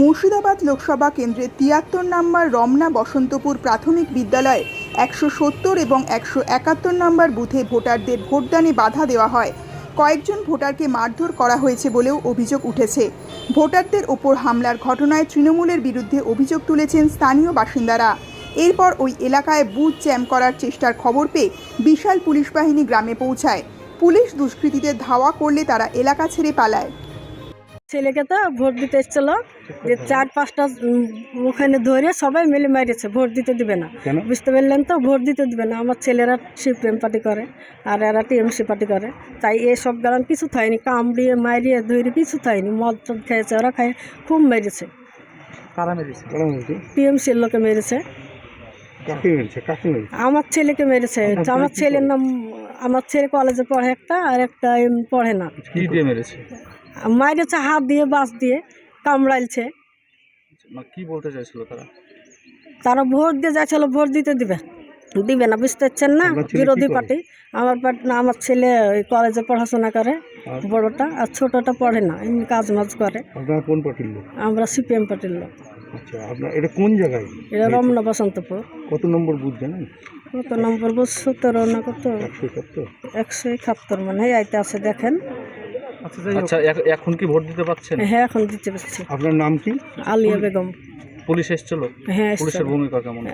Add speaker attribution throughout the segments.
Speaker 1: মুর্শিদাবাদ লোকসভা কেন্দ্রের তিয়াত্তর নম্বর রমনা বসন্তপুর প্রাথমিক বিদ্যালয়ে একশো সত্তর এবং একশো একাত্তর নম্বর বুথে ভোটারদের ভোটদানে বাধা দেওয়া হয়। কয়েকজন ভোটারকে মারধর করা হয়েছে বলেও অভিযোগ উঠেছে। ভোটারদের ওপর হামলার ঘটনায় তৃণমূলের বিরুদ্ধে অভিযোগ তুলেছেন স্থানীয় বাসিন্দারা। এরপর ওই এলাকায় বুথ জ্যাম করার চেষ্টার খবর পেয়ে বিশাল পুলিশ বাহিনী গ্রামে পৌঁছায়। পুলিশ দুষ্কৃতীদের ধাওয়া করলে তারা এলাকা ছেড়ে পালায়।
Speaker 2: ছেলেকে তো ভোট দিতে এসেছিল। যে চার পাঁচটা ওখানে ধরে সবাই মিলে মেরেছে ভোট দিতে দিবে না। বুঝতে পারলেন তো ভোট দিতে দিবে না। আমার ছেলেরা সিপিএম পার্টি করে আর এরা টিএমসি পার্টি করে। তাই এসব গালান কিছু থাইনি কামড়িয়ে মারিয়ে ধরে কিছু থাইনি মদ টদ খেয়েছে ওরা খায় খুব মেরেছে। টিএমসির লোকে মেরেছে। আমার ছেলেকে মেরেছে। আমার ছেলের নাম আমার ছেলে কলেজে পড়ে একটা আর একটা পড়ে না।
Speaker 3: কি দিয়ে মেরেছে?
Speaker 2: মারেছে হাত দিয়ে বাস দিয়ে কামড়াইছে।
Speaker 3: কি বলতে চাইছিল তারা?
Speaker 2: তারা ভোট দিয়ে যাচ্ছিল ভোট দিতে দিবে। দিবে না বুঝতে পারছেন না? বিরোধী পার্টি। আমার আমার ছেলে ওই কলেজে পড়াশোনা করে? বড়টা আর ছোটটা পড়ে না এমনি কাজ মাজ করে।
Speaker 3: আপনারা কোন পার্টির লোক?
Speaker 2: আমরা সিপিএম পার্টির লোক।
Speaker 3: আচ্ছা আপনার এটা কোন জায়গায়?
Speaker 2: এটা রমনা বসন্তপুর
Speaker 3: কত নম্বর বুথ জানেন?
Speaker 2: কত নম্বর বস সতেরো না কত?
Speaker 3: একশো একাত্তর।
Speaker 2: একশো একাত্তর মানে আইতে আছে দেখেন।
Speaker 4: আচ্ছা এখ- এখন কি ভোট দিতে পারছেন?
Speaker 2: হ্যাঁ এখন দিতে পারছি।
Speaker 3: আপনার নাম কি?
Speaker 2: আলিয়া বেগম।
Speaker 4: পুলিশ এসেছিল?
Speaker 2: হ্যাঁ
Speaker 4: পুলিশের ভূমিকা কেমন?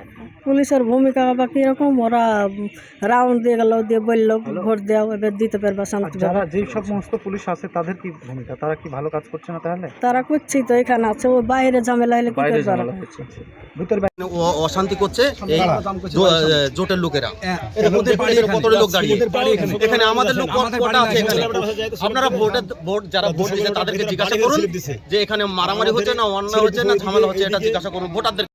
Speaker 2: পুলিশের ভূমিকা বা কীরকম ওরা রাউন্ড দিয়ে গেল দিয়ে বলল ভোট দেওয়া এবার দিতে পারবা শান্তি
Speaker 4: যারা যেই সব সমস্ত পুলিশ আছে তাদের কি ভূমিকা? তারা কি ভালো কাজ করছে না তাহলে?
Speaker 2: তারা করছি তো এখানে আছে ও বাইরে ঝামেলা হলে কি
Speaker 4: বাইরে
Speaker 2: করবে
Speaker 4: ঝামেলা হচ্ছে
Speaker 5: ও অশান্তি করছে এই জোটের লোকেরা। ওদের লোক দাঁড়িয়ে এখানে। আমাদের লোক কটা আছে এখানে? আপনারা ভোটের ভোট যারা ভোট দিচ্ছে তাদেরকে জিজ্ঞাসা করুন যে এখানে মারামারি হচ্ছে না অন্যায় হচ্ছে না ঝামেলা হচ্ছে এটা জিজ্ঞাসা করুন ভোটারদের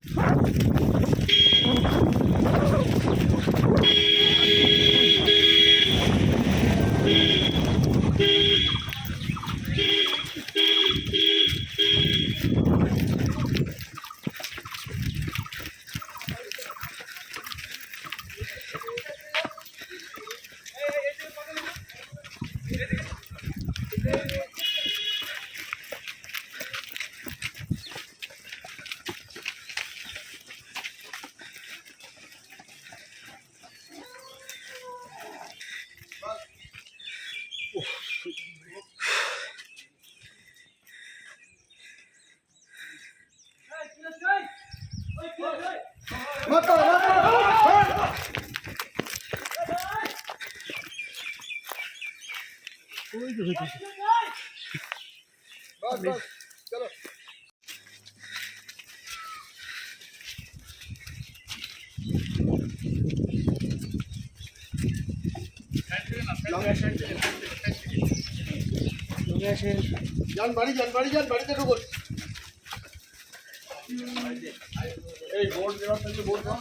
Speaker 5: হইতেছে যান
Speaker 6: বাড়ি যান বাড়ি যান বাড়িতে ঢুকুন এই বোর্ড দেওয়ার সঙ্গে বোর্ড দেওয়া